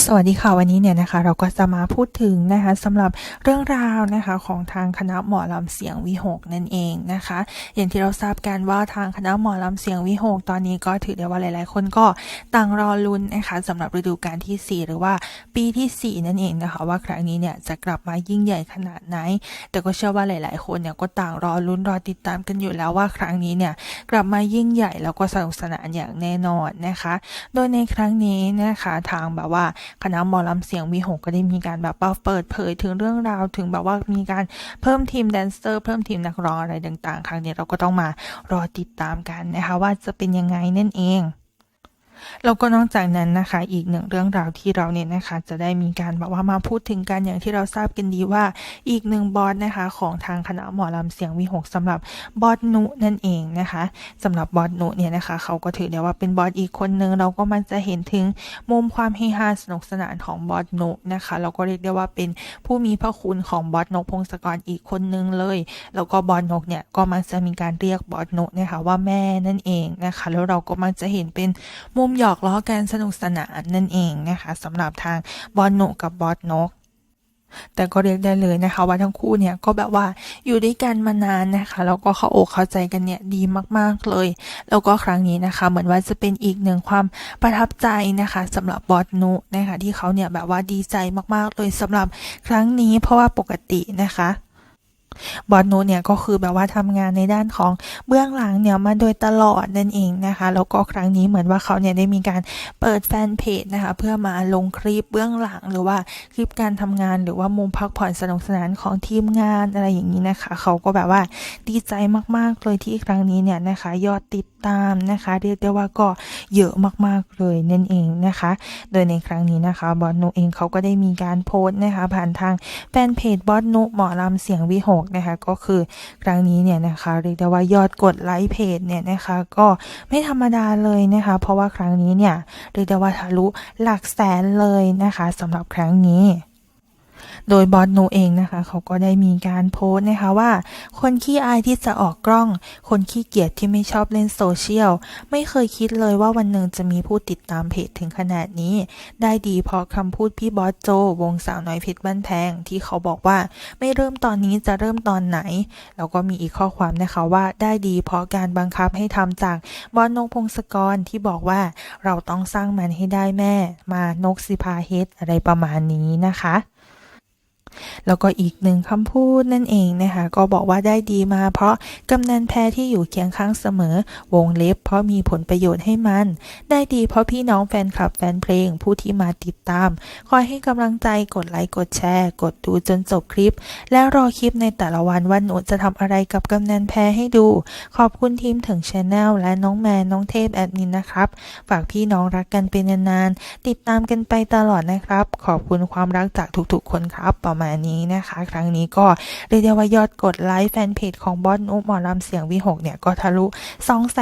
สวัสดีค่ะวันนี้เนี่ยนะคะเราก็จะมาพูดถึงนะคะสำหรับเรื่องราวนะคะของทางคณะหมอลำเสียงวิหกนั่นเองนะคะ อย่างที่เราทราบกันว่าทางคณะหมอลำเสียงวิหกตอนนี้ก็ถือได้ว่าหลาย ๆ คนก็ต่างรอลุ้นนะคะสำหรับฤดูกาลที่ 4 หรือว่าปีที่ 4 นั่นเองนะคะ ว่าครั้งนี้เนี่ยจะกลับมายิ่งใหญ่ขนาดไหน แต่ก็เชื่อว่าหลาย ๆ คนเนี่ยก็ต่างรอลุ้นรอติดตามกันอยู่แล้วว่าครั้งนี้เนี่ยกลับมายิ่งใหญ่แล้วก็สนุกสนานอย่างแน่นอนนะคะ โดยในครั้งนี้นะคะทางแบบว่าคณะหมอลำเสียงวีหกก็ได้มีการแบบว่าเปิดเผยถึงเรื่องราวถึงแบบว่ามีการเพิ่มทีมแดนเซอร์ เพิ่มทีมนักร้องอะไรต่างๆ ครั้งนี้เราก็ต้องมารอติดตามกันนะคะว่าจะเป็นยังไงนั่นเอง แล้วก็นอกจากนั้นนะคะ อีกหนึ่งเรื่องราวที่เราเนี่ยนะคะ จะได้มีการแบบว่ามาพูดถึงกันอย่างที่เราทราบกันดีว่าอีกหนึ่งบอสนะคะ ของทางคณะหมอลำเสียงวีหกสำหรับบอสนุนั่นเองนะคะสำหรับบอสนุเนี่ยนะคะ เขาก็ถือได้ว่าเป็นบอสอีกคนนึงเราก็มันจะเห็นถึงมุมความเฮฮาสนุกสนานของบอสนุนะคะเราก็เรียกได้ว่าเป็นผู้มีพระคุณของบอสนกพงศกรอีกคนนึงเลย แล้วก็บอสนกเนี่ยก็มักจะมีการเรียกบอสนุนะคะว่าแม่นั่นเองนะคะ แล้วเราก็มักจะเห็นเป็นมุมหยอกล้อกันสนุกสนานนั่นเองนะคะสำหรับทางบอสนุกับบอสนกแต่ก็เรียกได้เลยนะคะว่าทั้งคู่เนี่ยก็แบบว่าอยู่ด้วยกันมานานนะคะแล้วก็เข้าอกเข้าใจกันเนี่ยดีมากๆเลย แล้วก็ครั้งนี้นะคะ เหมือนว่าจะเป็นอีกหนึ่งความประทับใจนะคะสำหรับบอสนุนะคะที่เขาเนี่ยแบบว่าดีใจมากๆเลยสำหรับครั้งนี้เพราะว่าปกตินะคะ บอสโนเนี่ยก็คือแบบว่าทำงานในด้านของเบื้องหลังเนี่ยมาโดยตลอดนั่นเองนะคะ แล้วก็ครั้งนี้เหมือนว่าเขาเนี่ยได้มีการเปิดแฟนเพจนะคะเพื่อมาลงคลิปเบื้องหลังหรือว่าคลิปการทำงานหรือว่ามุมพักผ่อนสนุกสนานของทีมงานอะไรอย่างนี้นะคะ เขาก็แบบว่าดีใจมากๆเลยที่ครั้งนี้เนี่ยนะคะ ยอดติดตามนะคะ เรียกได้ว่าก็เยอะมากๆเลยนั่นเองนะคะ โดยในครั้งนี้นะคะบอสโนเองเขาก็ได้มีการโพสต์นะคะผ่านทางแฟนเพจบอสโนหมอลำเสียงวิหกนะคะก็คือครั้งนี้เนี่ยนะคะเรียกได้ว่ายอดกดไลค์เพจเนี่ยนะคะก็ไม่ธรรมดาเลยนะคะเพราะว่าครั้งนี้เนี่ยเรียกได้ว่าทะลุหลักแสนเลยนะคะสำหรับครั้งนี้ โดยบอสโนเองนะคะ เขาก็ได้มีการโพสต์นะคะว่า คนขี้อายที่จะออกกล้อง คนขี้เกียจที่ไม่ชอบเล่นโซเชียล ไม่เคยคิดเลยว่าวันหนึ่งจะมีผู้ติดตามเพจถึงขนาดนี้ ได้ดีเพราะคำพูดพี่บอสโจ วงสาวน้อยเพชรบ้านแพงที่เขาบอกว่าไม่เริ่มตอนนี้จะเริ่มตอนไหน แล้วก็มีอีกข้อความนะคะว่าได้ดีเพราะการบังคับให้ทำจากบอสนกพงศกรที่บอกว่าเราต้องสร้างมันให้ได้แม่ มานกสิพาเฮดอะไรประมาณนี้นะคะ แล้วก็อีกหนึ่งคำพูดนั่นเองนะคะก็บอกว่าได้ดีมาเพราะกำนันแพรที่อยู่เคียงข้างเสมอ วงเล็บเพราะมีผลประโยชน์ให้มัน ได้ดีเพราะพี่น้องแฟนคลับแฟนเพลงผู้ที่มาติดตาม คอยให้กำลังใจกดไลค์กดแชร์ กดดูจนจบคลิป แล้วรอคลิปในแต่ละวันว่าหนูจะทำอะไรกับกำนันแพรให้ดู ขอบคุณทีมถึงชาแนลและน้องแมนน้องเทพแอดมินนะครับฝากพี่น้องรักกันเป็นนานๆติดตามกันไปตลอดนะครับ ขอบคุณความรักจากทุกๆคนครับประมาณนี้นะคะ ครั้งนี้ก็เรียกได้ว่ายอดกดไลค์แฟนเพจของบอสนุหมอลำเสียงวิหกเนี่ยก็ทะลุ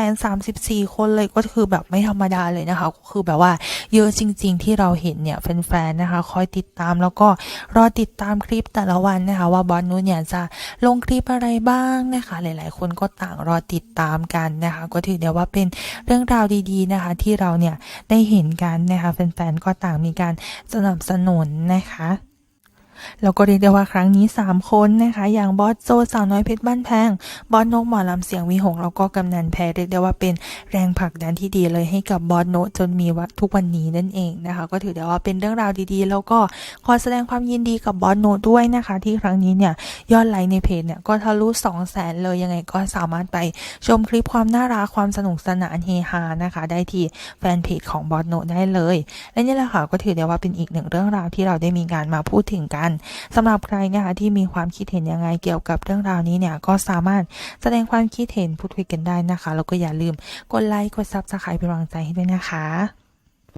234 คนเลยก็คือแบบไม่ธรรมดาเลยนะคะ ก็คือแบบว่าเยอะจริง ๆ ที่เราเห็นเนี่ยแฟนๆนะคะคอยติดตามแล้วก็รอติดตามคลิปแต่ละวันนะคะ ว่าบอสนุเนี่ยจะลงคลิปอะไรบ้างนะคะ หลายๆ คนก็ต่างรอติดตามกันนะคะ ก็ถือได้ว่าเป็นเรื่องราวดีๆนะคะ ที่เราเนี่ยได้เห็นกันนะคะแฟนๆก็ต่างมีการสนับสนุนนะคะ แล้วก็เรียกได้ว่าครั้งนี้ 3 คนนะคะ อย่างบอสโจสาวน้อยเพชรบ้านแพง บอสนกหมอลำเสียงวีหงแล้วก็กำนันแพรเรียกได้ว่าเป็นแรงผลักดันที่ดีเลยให้กับบอสโนจนมีวทุกวันนี้นั่นเองนะคะ ก็ถือได้ว่าเป็นเรื่องราวดีๆ แล้วก็ขอแสดงความยินดีกับบอสโนด้วยนะคะ ที่ครั้งนี้เนี่ยยอดไลค์ในเพจเนี่ยก็ทะลุ2 0 0แสนเลยยังไงก็สามารถไปชมคลิปความน่ารักความสนุกสนานเฮฮานะคะ ได้ที่แฟนเพจของบอสโนได้เลย และนี่แหละค่ะก็ถือได้ว่าเป็นอีกหนึ่งเรื่องราวที่เราได้มีการมาพูดถึงกันสำหรับใครนะคะที่มีความคิดเห็นยังไงเกี่ยวกับเรื่องราวนี้เนี่ยก็สามารถแสดงความคิดเห็นพูดคุยกันได้นะคะแล้วก็อย่าลืมกดไลค์กดซับสไครป์เป็นกำลังใจให้ด้วยนะคะ